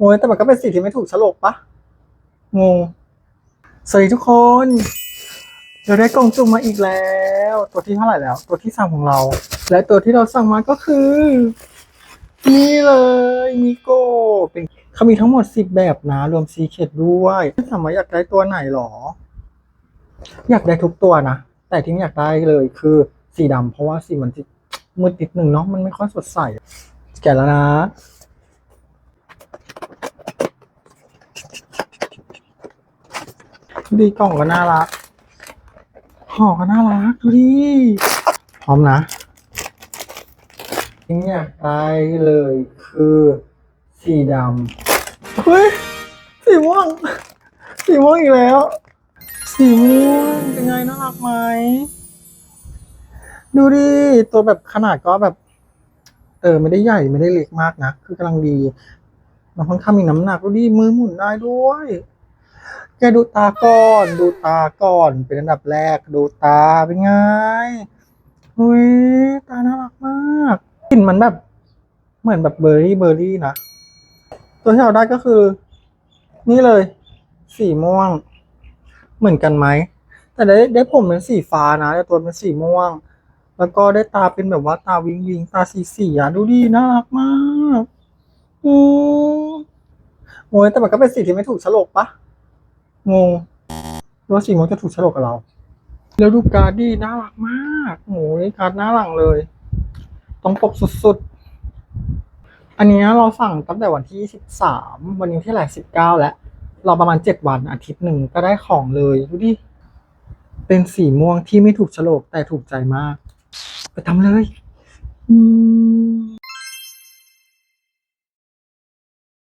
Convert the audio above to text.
โอ้ยแต่มันก็เป็นสีที่ไม่ถูกฉลกปะงงสวัสดีทุกคนเราได้กล่องจุ่มมาอีกแล้ว ตัวที่เท่าไหร่แล้ว ตัวที่สามของเรา และตัวที่เราสั่งมาก็คือ นี่เลยมิโก้เป็นเขามีทั้งหมดสิบแบบนะ รวมซีเคดด้วยถามว่าอยากได้ตัวไหนหรอ อยากได้ทุกตัวนะ แต่ที่ไม่อยากได้เลยคือสีดำเพราะว่าสีมันมืดนิดหนึ่งเนาะมันไม่ค่อยสดใสแกะแล้วนะ ดีกล่องก็น่ารักห่อก็น่ารักดูดิพร้อมนะที่อยากได้เลยคือสีดำเฮ้ยสีม่วง สีม่วงอีกแล้ว สีม่วงเป็นไงน่ารักไหมดูดิตัวแบบขนาดก็แบบ เออไม่ได้ใหญ่ไม่ได้เล็กมากนะคือกำลังดีมันค่อนข้างมีน้ำหนักดูดิมือหมุนได้ด้วย แกดูตาก่อน ดูตาก่อน เป็นอันดับแรก ดูตาเป็นไงอุ้ยตาน่ารักมากกลิ่นมันแบบ เหมือนแบบเบอร์รี่เบอร์รี่นะตัวที่เราได้ก็คือ นี่เลย สีม่วง เหมือนกันไหมแต่ได้ได้ผมเป็นสีฟ้านะแต่ตัวเป็นสีม่วง แล้วก็ได้ตาเป็นแบบว่าตาวิงวิงตาสีสีอะดูดิน่ารักมากอืมโอ้ยแต่มันก็เป็นสีที่ไม่ถูกฉลกปะ งงว่าสีม่วงจะถูกฉลกกับเรา แล้วดูการ์ดดีน่ารักมากโอ้ยการ์ดน้าหลังเลย ต้องปกสุดๆ อันนี้เราสั่งตั้งแต่วันที่สิบสามวันนี้ที่ไหนสิบเก้าแล้ว เราประมาณเจ็ดวันอาทิตย์หนึ่งก็ได้ของเลยดูดิเป็นสีม่วงที่ไม่ถูกฉลกแต่ถูกใจมาก ไปทำเลย อืม